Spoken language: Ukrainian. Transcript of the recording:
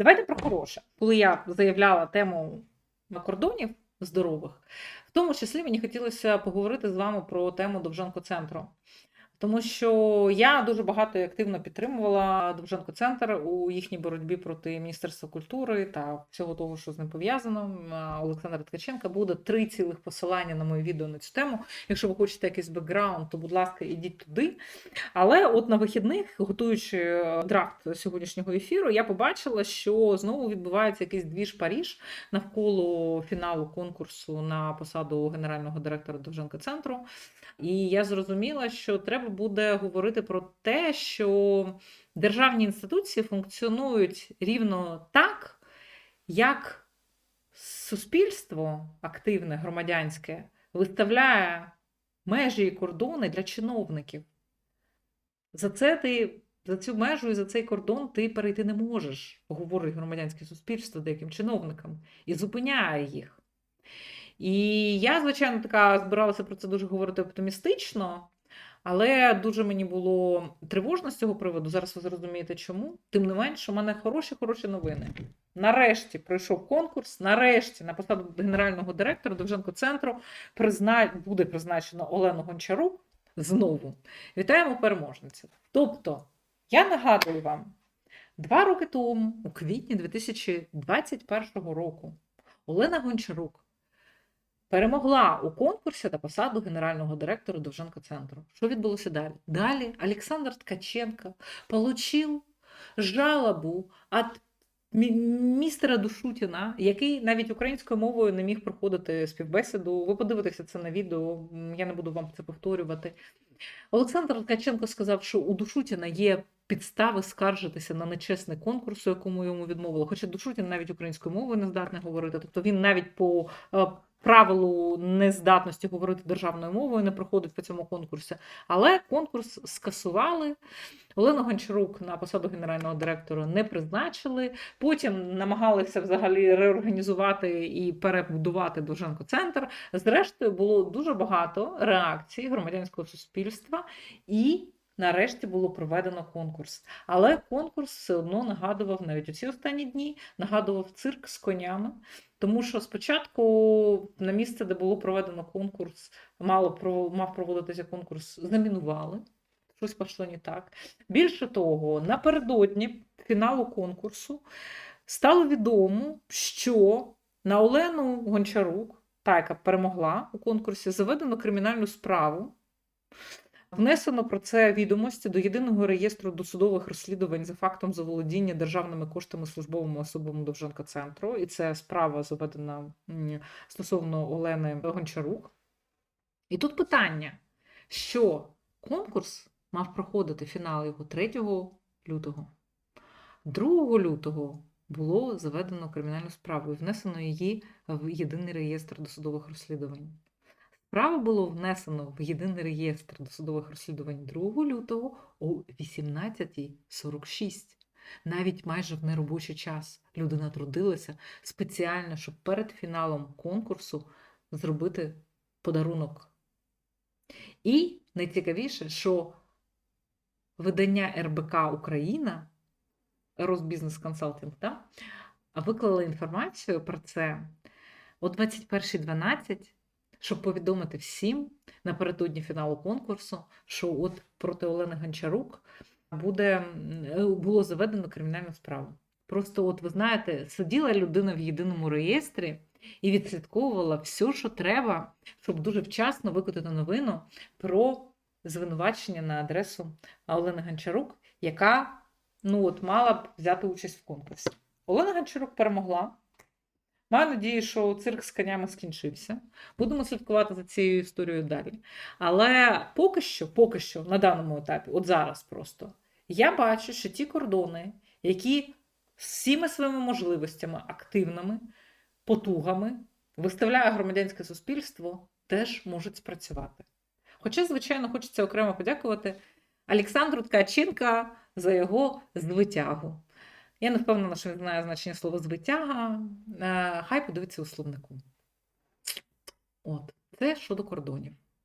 Давайте про хороше. Коли я заявляла тему на кордонів здорових, в тому числі мені хотілося поговорити з вами про тему Довженко центру. Тому що я дуже багато і активно підтримувала Довженко центр у їхній боротьбі проти Міністерства культури та всього того, що з ним пов'язано. Олександра Ткаченка буде три цілих посилання на моє відео на цю тему. Якщо ви хочете якийсь бекграунд, то будь ласка, ідіть туди. Але от на вихідних, готуючи е, драфт сьогоднішнього ефіру, я побачила, що знову відбувається якийсь двіж Паріж навколо фіналу конкурсу на посаду генерального директора Довженко центру. І я зрозуміла, що треба буде говорити про те, що державні інституції функціонують рівно так, як суспільство активне, громадянське, виставляє межі і кордони для чиновників. За це ти. За цю межу і за цей кордон ти перейти не можеш, говорить громадянське суспільство деяким чиновникам, і зупиняє їх. І я, звичайно, така збиралася про це дуже говорити оптимістично, але дуже мені було тривожно з цього приводу. Зараз ви зрозумієте, чому. Тим не менш, у мене хороші хороші новини. Нарешті пройшов конкурс. Нарешті на посаду генерального директора Довженко центру призна... буде призначено Олену Гончарук знову. Вітаємо переможницю. Тобто, я нагадую вам, два роки тому, у квітні 2021 року, Олена Гончарук перемогла у конкурсі на посаду генерального директора Довженко центру. Що відбулося далі? Далі Олександр Ткаченко получив жалобу від містера Душутіна, який навіть українською мовою не міг проходити співбесіду. Ви подивитеся це на відео, я не буду вам це повторювати. Олександр Ткаченко сказав, що у Душутіна є підстави скаржитися на нечесний конкурс, у якому йому відмовили. Хоча Душутін навіть українською мовою не здатний говорити. Тобто він навіть по е, правилу нездатності говорити державною мовою не проходить по цьому конкурсі. Але конкурс скасували. Олену Гончарук на посаду генерального директора не призначили. Потім намагалися взагалі реорганізувати і перебудувати Довженко центр. Зрештою, було дуже багато реакцій громадянського суспільства і. Нарешті було проведено конкурс. Але конкурс все одно нагадував навіть у ці останні дні, нагадував цирк з конями. Тому що спочатку на місце, де було проведено конкурс, мало мав проводитися конкурс, замінували. Щось пішло не так. Більше того, напередодні фіналу конкурсу стало відомо, що на Олену Гончарук, та, яка перемогла у конкурсі, заведено кримінальну справу. Внесено про це відомості до єдиного реєстру досудових розслідувань за фактом заволодіння державними коштами службовими особами Довженка центру. І це справа заведена стосовно Олени Гончарук. І тут питання, що конкурс мав проходити фінал його 3 лютого. 2 лютого було заведено кримінальну справу і внесено її в єдиний реєстр досудових розслідувань. Справа було внесено в єдиний реєстр досудових розслідувань 2 лютого о 18.46. Навіть майже в неробочий час людина трудилася спеціально, щоб перед фіналом конкурсу зробити подарунок. І найцікавіше, що видання РБК Україна, Росбізнес Консалтинг, да, виклала інформацію про це о 21.12 щоб повідомити всім напередодні фіналу конкурсу, що от проти Олени Гончарук буде, було заведено кримінальну справу. Просто, от ви знаєте, сиділа людина в єдиному реєстрі і відслідковувала все, що треба, щоб дуже вчасно викотити новину про звинувачення на адресу Олени Гончарук, яка ну, от, мала б взяти участь в конкурсі. Олена Гончарук перемогла. Маю надію, що цирк з конями скінчився. Будемо слідкувати за цією історією далі. Але поки що, поки що, на даному етапі, от зараз просто, я бачу, що ті кордони, які всіми своїми можливостями, активними, потугами виставляє громадянське суспільство, теж можуть спрацювати. Хоча, звичайно, хочеться окремо подякувати Олександру Ткаченка за його звитягу. Я не впевнена, що він знає значення слова звитяга. Е, Хай подивиться у словнику. От, це щодо кордонів.